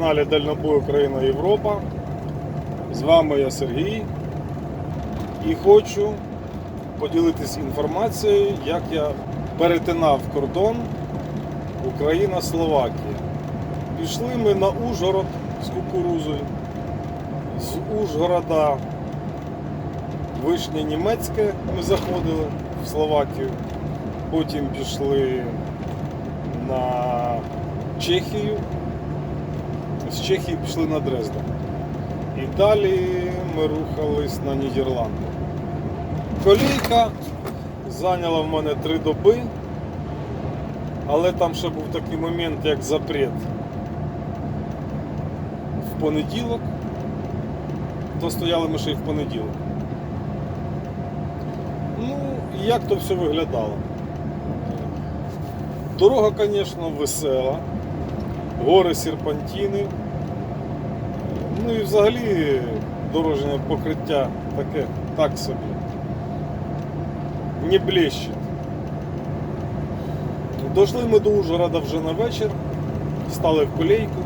каналі Дальнобой Україна Європа. З вами я Сергій і хочу поділитися інформацією, як я перетинав кордон Україна-Словакія. Пішли ми на Ужгород з кукурузою. З Ужгорода Вишня Німецьке ми заходили в Словакію. Потім пішли на Чехію. З Чехії пішли на Дрезден. І далі ми рухались на Нідерланди. Колійка зайняла в мене три доби, але там ще був такий момент, як запрет в понеділок, то стояли ми ще й в понеділок. Ну, як то все виглядало? Дорога, звісно, весела, гори серпантини. Ну і взагалі дорожнє покриття таке, так собі. Не блещить. Дошли ми до Ужгорода вже на вечір, стали в колейку.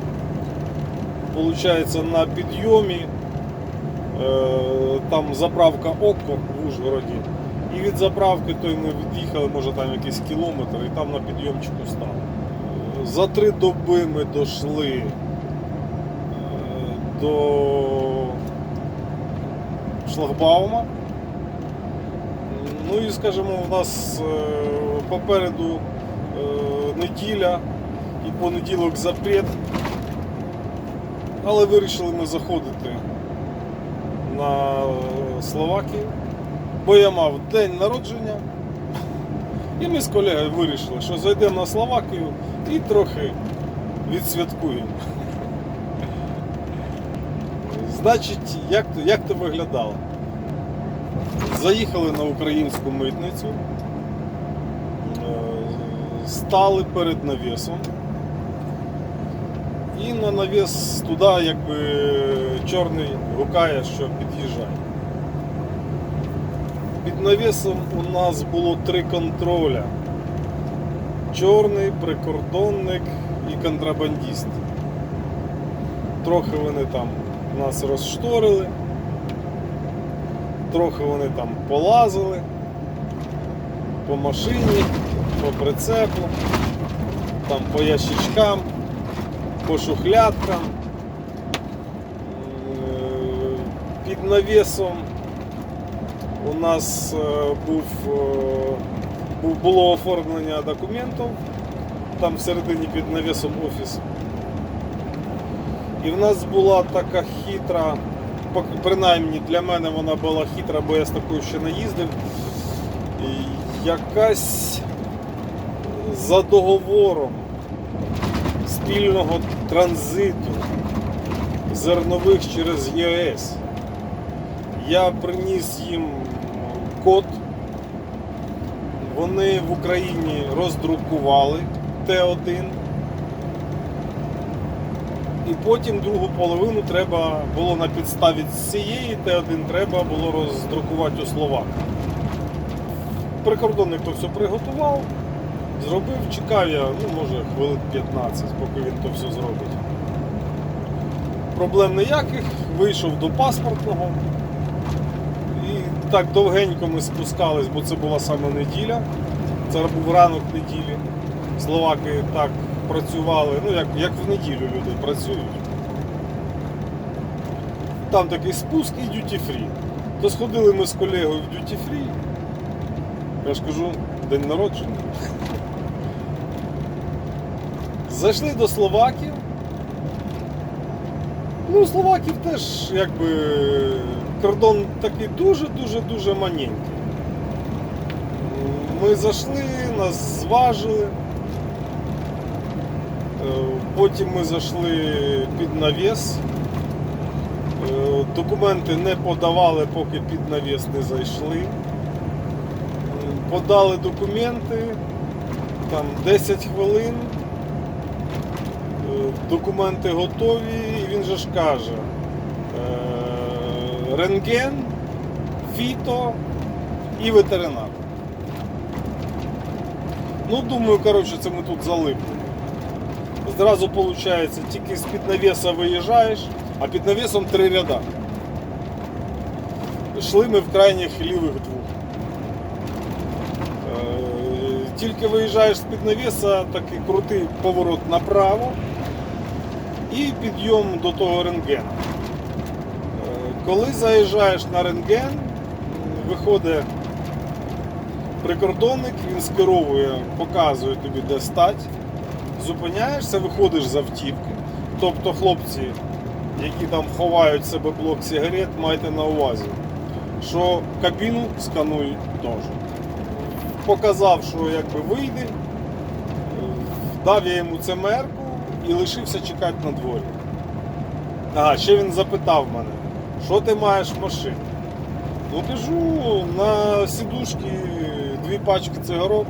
Получається, на підйомі е, там заправка Окко в Ужгороді. І від заправки той ми від'їхали, може там якийсь кілометр, і там на підйомчику стали. За три доби ми дійшли е, до шлагбаума. Ну і скажімо, у нас е, попереду е, неділя і понеділок запрет. Але вирішили ми заходити на Словакію, бо я мав день народження. І ми з колегою вирішили, що зайдемо на Словакію і трохи відсвяткуємо. Значить, як то, як то виглядало? Заїхали на українську митницю, е, стали перед навісом. І на навіс туди якби чорний гукає, що під'їжджає. Під навісом у нас було три контроля. Чорний, прикордонник і контрабандист. Трохи вони там нас розшторили, трохи вони там полазили по машині, по прицепу, там по ящичкам, по шухлядкам. Е, Під навісом у нас е, був, е, був- було оформлення документів, там всередині під навісом офіс. І в нас була така хитра, принаймні для мене вона була хитра, бо я з такою ще не їздив. Якась за договором спільного транзиту зернових через ЄС. Я приніс їм код. Вони в Україні роздрукували Т1. І потім другу половину треба було на підставі цієї Т1 треба було роздрукувати у Словак. Прикордонник то все приготував, зробив, чекав я, ну може хвилин 15, поки він то все зробить. Проблем ніяких, вийшов до паспортного. Так довгенько ми спускались, бо це була саме неділя. Це був ранок неділі. Словаки так працювали, ну як, як в неділю люди працюють. Там такий спуск і duty free. То сходили ми з колегою в duty free. Я ж кажу, день народження. Зайшли до Словаків. Ну, Словаків теж якби кордон такий дуже-дуже-дуже маленький. Ми зайшли, нас зважили. Е, Потім ми зайшли під навіс. Е, Документи не подавали, поки під навіс не зайшли. Подали документи, там 10 хвилин. Е, Документи готові, і він же ж каже. Рентген, фіто і ветеринар. Ну, думаю, коротше, це ми тут залипли. Зразу виходить, тільки з-під навіса виїжджаєш, а під навісом три ряда. Йшли ми в крайніх лівих двох. Е, Тільки виїжджаєш з-під навіса, такий крутий поворот направо і підйом до того рентгена. Коли заїжджаєш на рентген, виходить прикордонник, він скеровує, показує тобі, де стать, зупиняєшся, виходиш з автівки. Тобто хлопці, які там ховають себе блок сигарет, майте на увазі, що кабіну сканують теж. Показав, що якби вийде, е, дав я йому цемерку і лишився чекати на дворі. Ага, ще він запитав мене, що ти маєш в машині? Ну кажу, на сідушці дві пачки цигарок,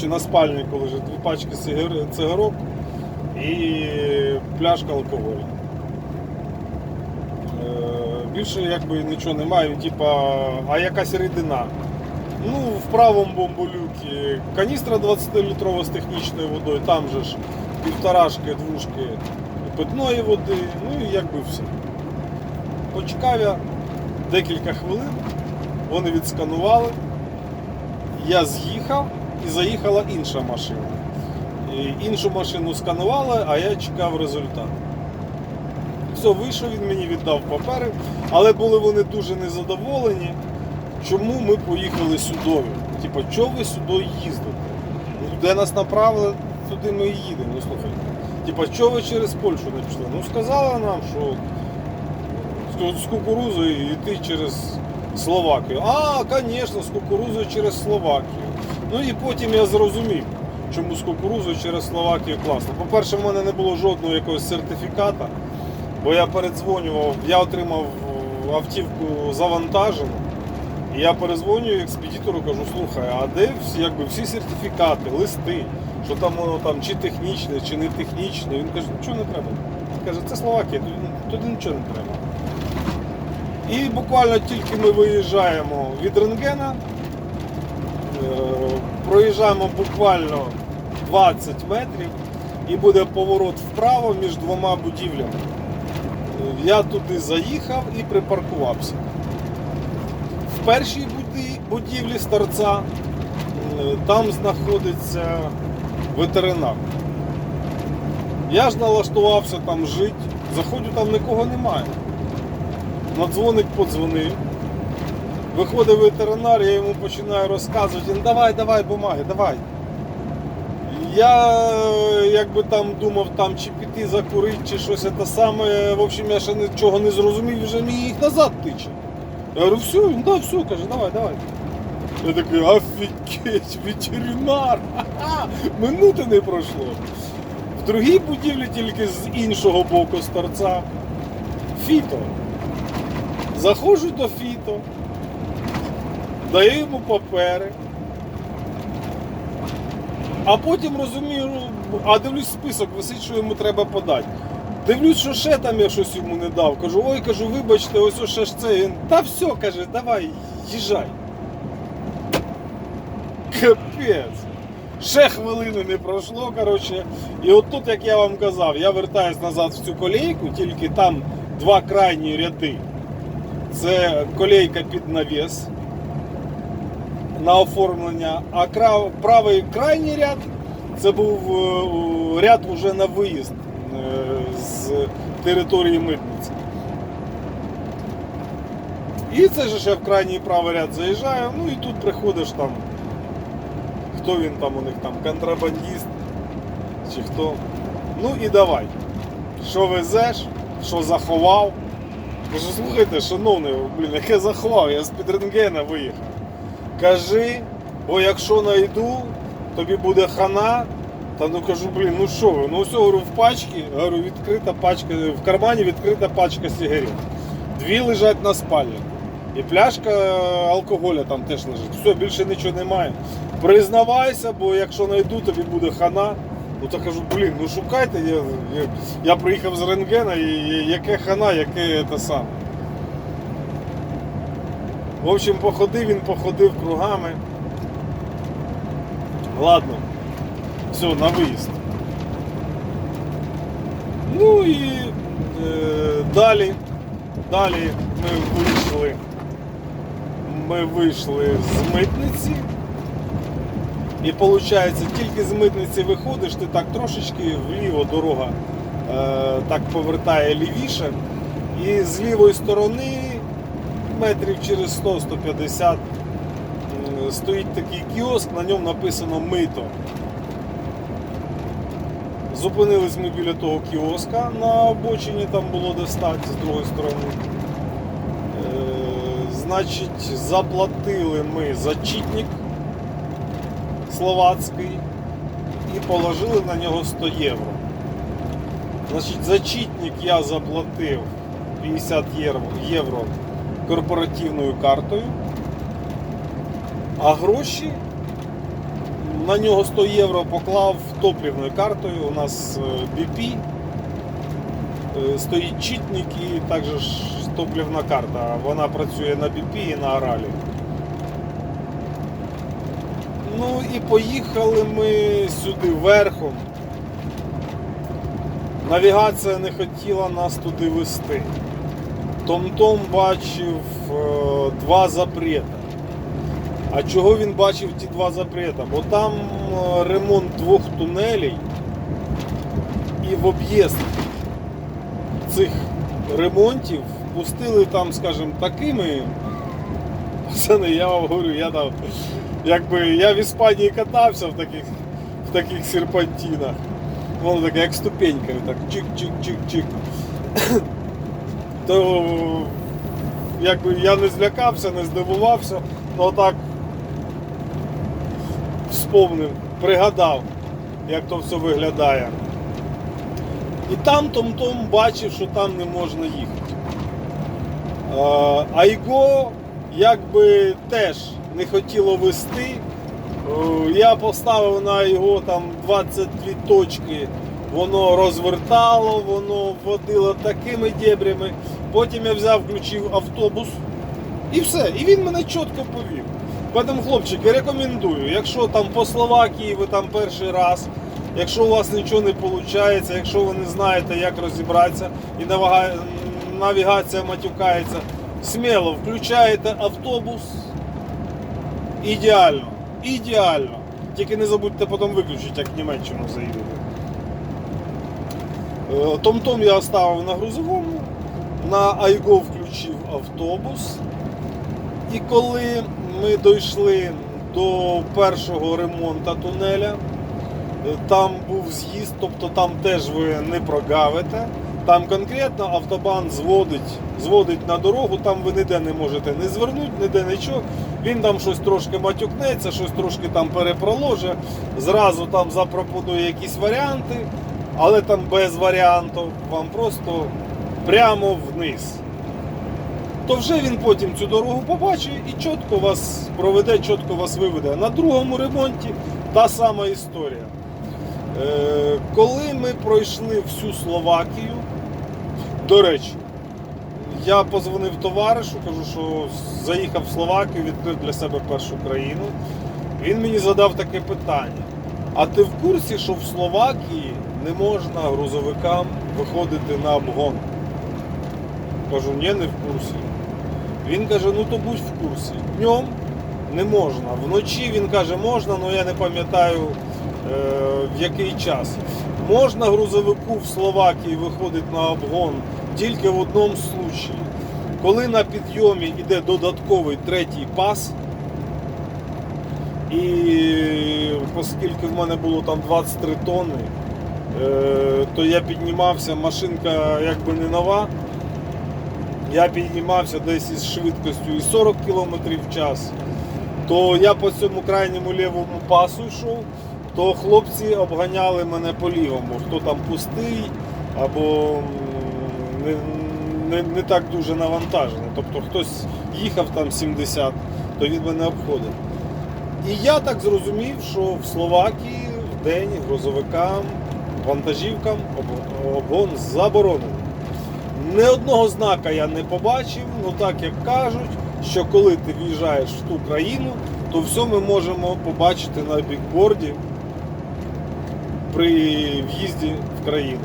чи на спальнику лежить дві пачки цигар- цигарок і пляшка алкоголю. Е, Більше якби нічого немає, типа, а якась рідина. Ну, в правому бомболюкі каністра 20-літрова з технічною водою, там же ж півторашки, двушки питної води, ну і якби все. Почекав я декілька хвилин, вони відсканували, я з'їхав і заїхала інша машина. І іншу машину сканували, а я чекав результат. Все, вийшов, він мені віддав папери, але були вони дуже незадоволені, чому ми поїхали сюди. Типа, чого ви сюди їздите? Ну, де нас направили, туди ми і їдемо. Ну слухай. Типа, чого ви через Польщу не пішли? Ну сказали нам, що з- з кукурузою йти через Словакію. А, звісно, з кукурузою через Словакію. Ну і потім я зрозумів, чому з кукурузою через Словакію класно. По-перше, в мене не було жодного якогось сертифіката, бо я передзвонював, я отримав автівку завантажену. І я перезвонюю експедитору, кажу, слухай, а де всі, якби, всі сертифікати, листи, що там воно там чи технічне, чи не технічне. Він каже, нічого не треба. Він каже, це Словакія, туди нічого не треба. І буквально тільки ми виїжджаємо від рентгена, е, проїжджаємо буквально 20 метрів і буде поворот вправо між двома будівлями. Я туди заїхав і припаркувався. В першій будівлі з торця е, там знаходиться ветеринар. Я ж налаштувався там жити, заходжу, там нікого немає. На дзвоник подзвонив. Виходить ветеринар, я йому починаю розказувати, він давай, давай, бумаги, давай. Я якби там думав там чи піти закурити, чи щось це саме. В общем, я ще нічого не зрозумів, вже мені їх назад тиче. Я говорю, все, він да, все, каже, давай, давай. Я такий, офігеть, ветеринар! Ха-ха! Минути не пройшло. В другій будівлі тільки з іншого боку з торця. Фіто. Заходжу до Фіто, даю йому папери. А потім розумію, а дивлюсь список, висить, що йому треба подати. Дивлюсь, що ще там я щось йому не дав. Кажу, ой, кажу, вибачте, ось ще ж це. Він, Та все, каже, давай, їжджай. Капець. Ще хвилини не пройшло, коротше. І от тут, як я вам казав, я вертаюсь назад в цю колейку, тільки там два крайні ряди. Це колейка під навіс на оформлення, а правий крайній ряд це був е, ряд уже на виїзд е, з території митниці. І це ж ще в крайній правий ряд заїжджаю, ну і тут приходиш там, хто він там у них там, контрабандист чи хто. Ну і давай. Що везеш, що заховав. Слухайте, шановний, блін, яке заховав, я з-під рентгена виїхав. Кажи, бо якщо знайду, тобі буде хана. Та ну кажу, блін, ну що ви? Ну все, говорю, в пачці, говорю, відкрита пачка, в кармані відкрита пачка сигарет. Дві лежать на спальні. І пляшка алкоголя там теж лежить. Все, більше нічого немає. Признавайся, бо якщо знайду, тобі буде хана. Ну то кажу, блін, ну шукайте, я, я, я приїхав з рентгена, і, і яке хана, яке те саме. В общем, походив він, походив кругами. Ладно, все, на виїзд. Ну і е, далі, далі ми вийшли. Ми вийшли з митниці. І виходить, тільки з митниці виходиш, ти так трошечки вліво дорога е, так повертає лівіше. І з лівої сторони, метрів через 100-150, м, стоїть такий кіоск, на ньому написано мито. Зупинились ми біля того кіоска на обочині, там було де стати з другої сторони. Е, значить, заплатили ми за чітник словацький і положили на нього 100 євро. Значить, за чітник я заплатив 50 євро, євро корпоративною картою, а гроші на нього 100 євро поклав топливною картою. У нас е, BP, е, стоїть чітник і також ж топливна карта. Вона працює на BP і на Аралі. Ну і поїхали ми сюди верхом. Навігація не хотіла нас туди вести. Том-Том бачив е, два запрета. А чого він бачив ті два запрета? Бо там е, ремонт двох тунелей і в об'їзд цих ремонтів пустили там, скажімо, такими. Не я вам говорю, я там, якби я в Іспанії катався в таких, в таких серпантинах. Воно таке, як ступеньками, так чик-чик-чик-чик. То якби я не злякався, не здивувався, але так вспомнив, пригадав, як то все виглядає. І там Том-Том бачив, що там не можна їхати. Е, Айго якби теж не хотіло вести. Е, Я поставив на його там 22 точки, воно розвертало, воно водило такими дебрями. Потім я взяв, включив автобус і все. І він мене чітко повів. Тому, хлопчики, рекомендую, якщо там по Словакії ви там перший раз, якщо у вас нічого не виходить, якщо ви не знаєте, як розібратися і навігація матюкається, сміло включаєте автобус. Ідеально. Ідеально. Тільки не забудьте потім виключити, як в Німеччину заїдете. Том-Том я оставив на грузовому, на Айго включив автобус. І коли ми дійшли до першого ремонту тунеля, е, там був з'їзд, тобто там теж ви не прогавите. Там конкретно автобан зводить, зводить на дорогу, там ви ніде не можете не звернути, ніде нічого. Він там щось трошки матюкнеться, щось трошки там перепроложить, зразу там запропонує якісь варіанти, але там без варіантів, вам просто прямо вниз. То вже він потім цю дорогу побачить і чітко вас проведе, чітко вас виведе. На другому ремонті та сама історія. Е, коли ми пройшли всю Словакію, до речі, я позвонив товаришу, кажу, що заїхав в Словакію, відкрив для себе першу країну. Він мені задав таке питання: а ти в курсі, що в Словакії не можна грузовикам виходити на обгон? Кажу, ні, не в курсі. Він каже, ну то будь в курсі. Днем не можна. Вночі він каже, можна, але я не пам'ятаю е, в який час. Можна грузовику в Словакії виходити на обгон тільки в одному случаї. Коли на підйомі йде додатковий третій пас, і оскільки в мене було там 23 тонни, е, то я піднімався, машинка якби не нова. Я піднімався десь із швидкістю і 40 км в час, то я по цьому крайньому лівому пасу йшов, то хлопці обганяли мене по лівому, хто там пустий або не, не, не так дуже навантажений. Тобто хтось їхав там 70, то він мене обходив. І я так зрозумів, що в Словакії в день грузовикам, вантажівкам об- обгон заборонений. Не одного знака я не побачив, ну так як кажуть, що коли ти в'їжджаєш в ту країну, то все ми можемо побачити на бікборді при в'їзді в країну.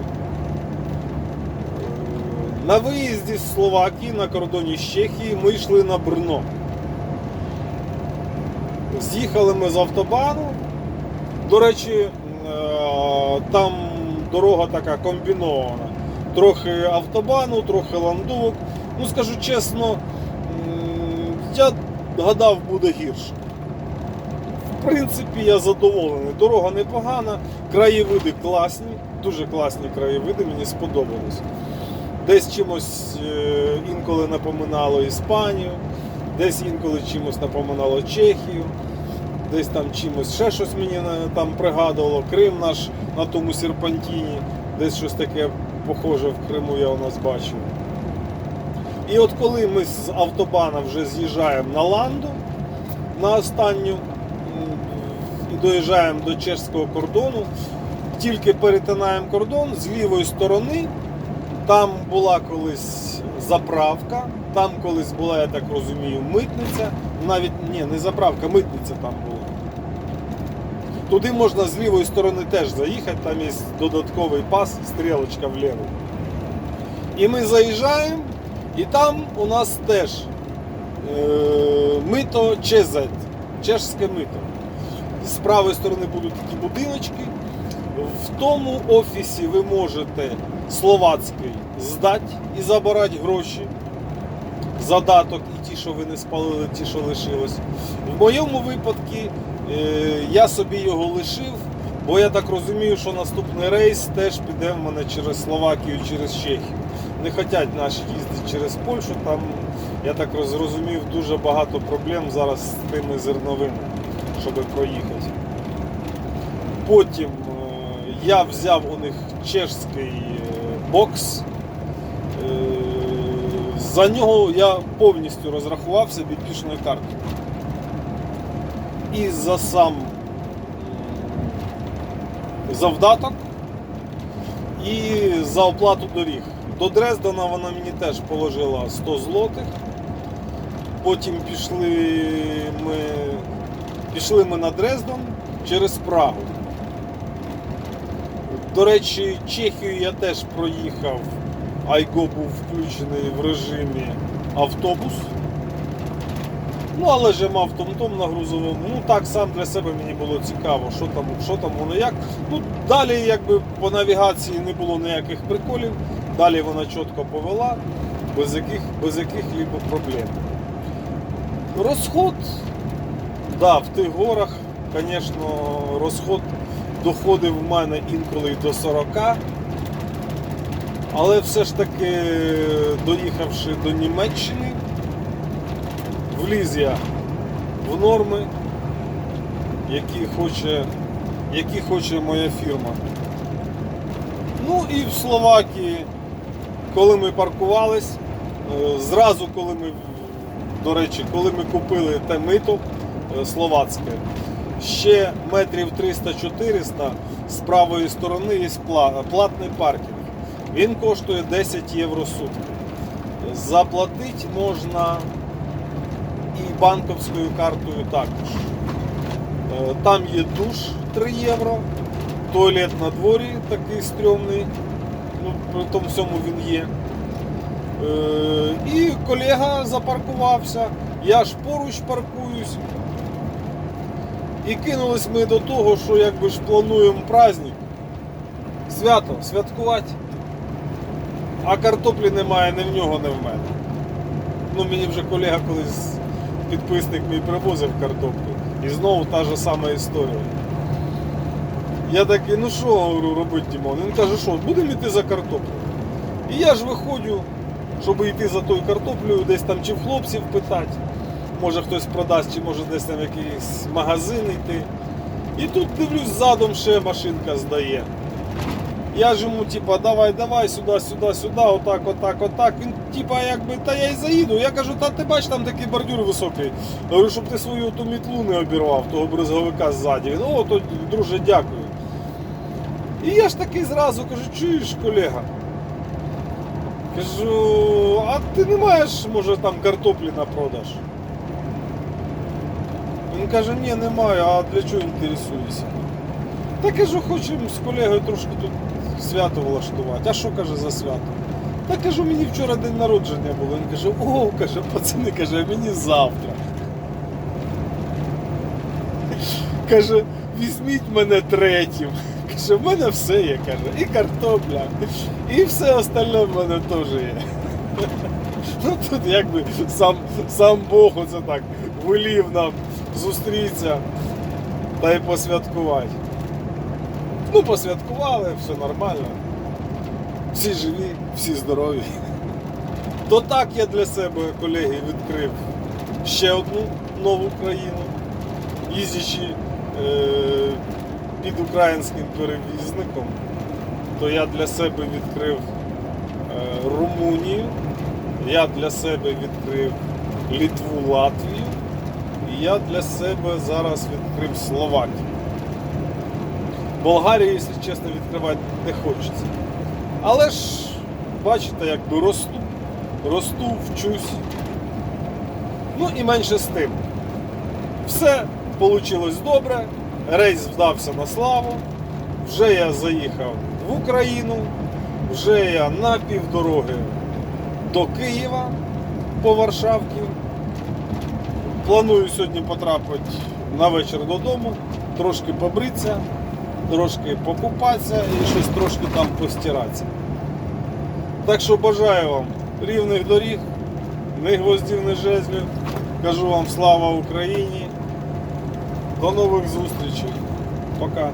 На виїзді з Словакії на кордоні з Чехії ми йшли на Брно. З'їхали ми з автобану. До речі, е, там дорога така комбінована. Трохи автобану, трохи ландовок. Ну, скажу чесно, я гадав, буде гірше. В принципі, я задоволений. Дорога непогана, краєвиди класні, дуже класні краєвиди, мені сподобалось. Десь чимось е, інколи напоминало Іспанію, десь інколи чимось напоминало Чехію, десь там чимось ще щось мені там пригадувало. Крим наш на тому серпантіні, десь щось таке похоже в Криму я у нас бачив. І от коли ми з автобана вже з'їжджаємо на ланду на останню і доїжджаємо до чешського кордону, тільки перетинаємо кордон з лівої сторони. Там була колись заправка, там колись була, я так розумію, митниця. Навіть ні, не заправка, митниця там була. Туди можна з лівої сторони теж заїхати, там є додатковий пас, стрілочка вліво. І ми заїжджаємо, і там у нас теж е, мито ЧЗ, чешське мито. З правої сторони будуть такі будиночки. В тому офісі ви можете словацький здати і забирати гроші. Задаток і ті, що ви не спалили, ті, що лишилось. В моєму випадку е, я собі його лишив, бо я так розумію, що наступний рейс теж піде в мене через Словакію, через Чехію. Не хочуть наші їздити через Польщу, там, я так зрозумів, дуже багато проблем зараз з тими зерновими, щоб проїхати. Потім е, я взяв у них чешський е, бокс. Е, За нього я повністю розрахувався відпішною картою. І за сам завдаток, і за оплату доріг. До Дрездена вона мені теж положила 100 злотих. Потім пішли ми, пішли ми на Дрезден через Прагу. До речі, Чехію я теж проїхав. Айго був включений в режимі автобус. Ну, але ж мав том-том на грузовому. Ну так сам для себе мені було цікаво, що там, що там воно як. Ну, далі якби по навігації не було ніяких приколів. Далі вона чітко повела, без яких, без яких-либо проблем. Розход, да, в тих горах, звісно, розход доходив в мене інколи до 40. Але все ж таки, доїхавши до Німеччини, вліз я в норми, які хоче, які хоче моя фірма. Ну і в Словакії, коли ми паркувались, е, зразу коли ми, до речі, коли ми купили те мито е, словацьке, ще метрів 300-400 з правої сторони є платний паркінг. Він коштує 10 євро сутки. Заплатити можна і банковською картою також. Е, Там є душ 3 євро, туалет на дворі такий стрьомний, ну, при тому всьому він є. Е, І колега запаркувався, я ж поруч паркуюсь. І кинулись ми до того, що якби ж плануємо праздник, свято, святкувати. А картоплі немає ні в нього, ні в мене. Ну мені вже колега колись підписник мій привозив картоплю. І знову та ж сама історія. Я такий, ну що говорю, робити, Дімон? Він каже, що будемо йти за картоплею. І я ж виходжу, щоб йти за тою картоплею, десь там чи в хлопців питати. Може хтось продасть, чи може десь там якийсь магазин йти. І тут дивлюсь, задом ще машинка здає. Я ж йому, типа, давай, давай, сюди, сюди, сюди, отак, отак, отак. Він, типа, якби, та я й заїду. Я кажу, та ти бачиш, там такий бордюр високий. Говорю, щоб ти свою ту мітлу не обірвав, того брезговика ззаді. Він, то, друже, дякую. І я ж такий зразу кажу, чуєш, колега? Кажу, а ти не маєш, може, там картоплі на продаж? Він каже, ні, немає, а для чого інтересуєшся? Та кажу, хочемо з колегою трошки тут свято влаштувати. А що каже за свято? Та кажу, мені вчора день народження було. Він каже, о, каже, пацани, каже, мені завтра. Каже, візьміть мене третім. Каже, в мене все є, каже, і картопля, і все остальне в мене теж є. Ну тут якби сам, сам Бог оце так волів нам зустрітися та й посвяткувати. Ну, посвяткували, все нормально. Всі живі, всі здорові. То так я для себе, колеги, відкрив ще одну нову країну, їздячи е, під українським перевізником, то я для себе відкрив е, Румунію, я для себе відкрив Літву, Латвію, і я для себе зараз відкрив Словакію. Болгарію, якщо чесно, відкривати не хочеться. Але ж, бачите, якби росту, росту, вчусь. Ну і менше з тим. Все вийшло добре, рейс вдався на славу. Вже я заїхав в Україну, вже я на півдороги до Києва по Варшавці. Планую сьогодні потрапити на вечір додому, трошки побритися, трошки покупатися і щось трошки там постиратися. Так що бажаю вам рівних доріг, не гвоздів, не жезлів. Кажу вам слава Україні. До нових зустрічей. Пока.